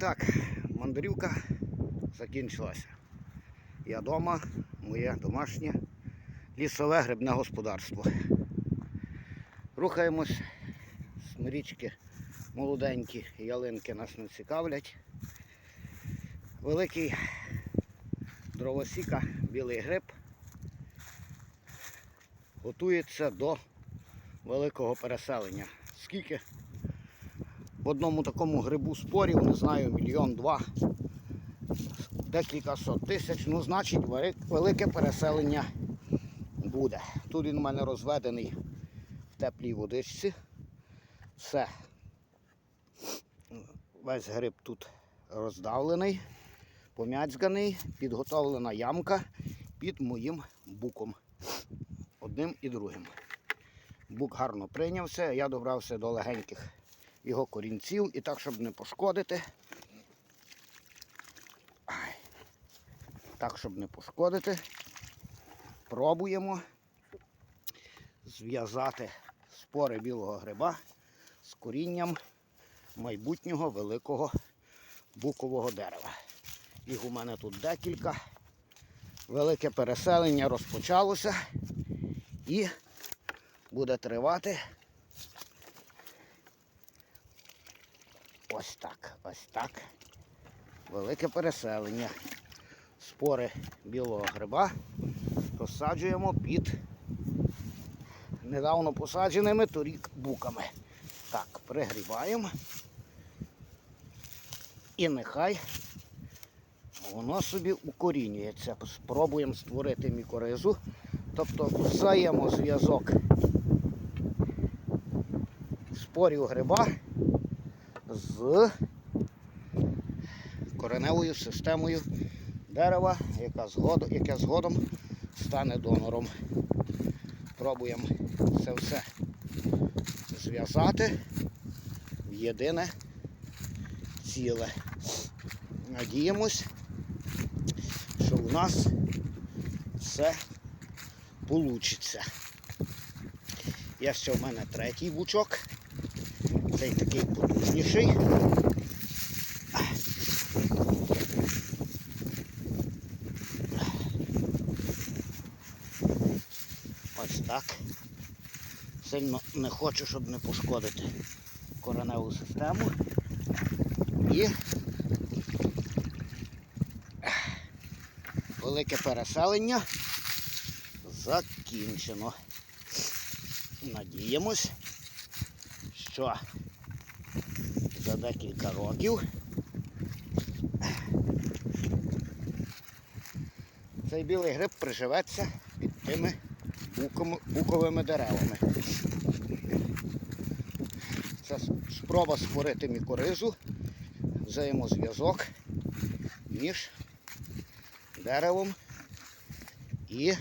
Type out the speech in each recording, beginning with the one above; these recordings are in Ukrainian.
так, мандрівка закінчилася. Я вдома, моє домашнє лісове грибне господарство. Рухаємось з річки молоденькі ялинки нас не цікавлять. Великий дровосіка, білий гриб готується до великого переселення. Скільки в одному такому грибу спорів, не знаю, мільйон два, декілька сот тисяч, ну значить велике переселення буде. Тут він у мене розведений в теплій водичці. Все. Весь гриб тут роздавлений, пом'яцьганий, підготовлена ямка під моїм буком. Одним і другим. Бук гарно прийнявся, я добрався до легеньких його корінців і так, щоб не пошкодити. Так, щоб не пошкодити, пробуємо зв'язати спори білого гриба з корінням майбутнього великого букового дерева. Їх у мене тут декілька. Велике переселення розпочалося і буде тривати ось так, ось так. Велике переселення. Спори білого гриба розсаджуємо під недавно посадженими торік буками. Так, пригрібаємо. І нехай воно собі укорінюється. Спробуємо створити мікоризу, тобто взаємозв'язок спорів гриба з кореневою системою дерева, яка згодом, яке згодом стане донором. Пробуємо це все зв'язати в єдине ціле. Надіємось, що у нас все вийде. Є ще в мене третій бучок. Цей такий потужніший. Ось так. Сильно не хочу, щоб не пошкодити кореневу систему. І велике переселення закінчено. Надіємось, що за декілька років цей білий гриб приживеться під тими буковими деревами. Це спроба створити мікоризу, взаємозв'язок між деревом і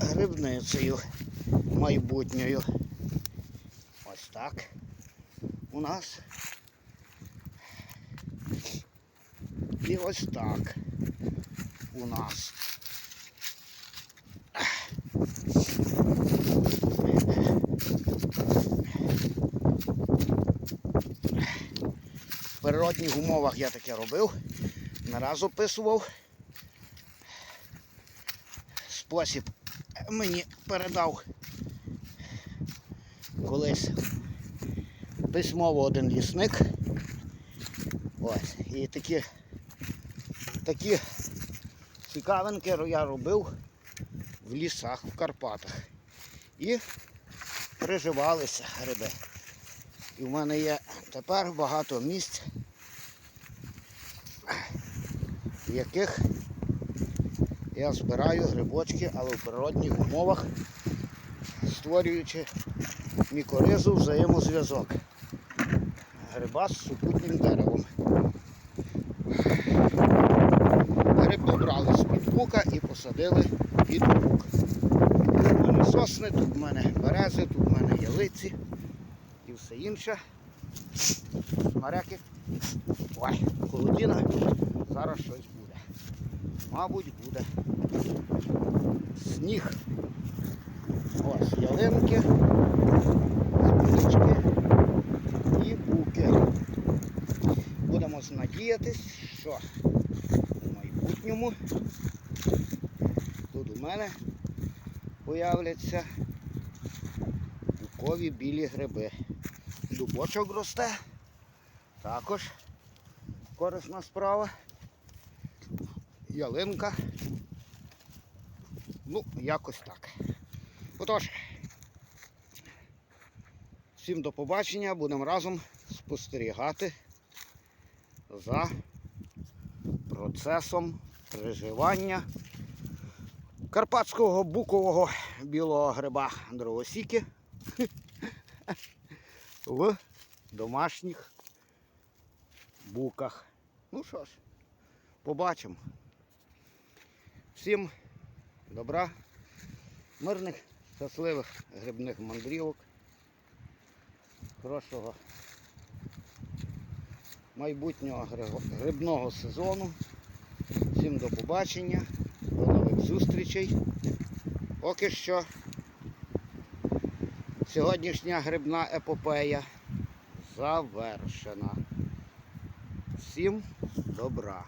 грибницею майбутньою. Так у нас. І ось так у нас. В природних умовах я таке робив, не раз описував. Спосіб мені передав колись письмово один лісник. Ось. І такі, такі цікавинки я робив в лісах, в Карпатах. І приживалися гриби. І в мене є тепер багато місць, в яких я збираю грибочки, але в природних умовах, створюючи мікоризу взаємозв'язок. Гриба з супутнім деревом. Гриб добрали з-під бука і посадили під бук. Тут в мене сосни, тут в мене берези, тут в мене ялиці і все інше. Смереки. Ой, холодина. Зараз щось буде. Мабуть, буде. Сніг. Ось ялинки, можна надіятись, що у майбутньому тут у мене появляться букові білі гриби. Дубочок росте. Також корисна справа. Ялинка. Ну, якось так. Отож, всім до побачення, будемо разом спостерігати за процесом приживання карпатського букового білого гриба дровосіки в домашніх буках. Ну що ж, побачимо. Всім добра, мирних, щасливих грибних мандрівок, хорошого майбутнього грибного сезону. Всім до побачення, до нових зустрічей. Поки що сьогоднішня грибна епопея завершена. Всім добра.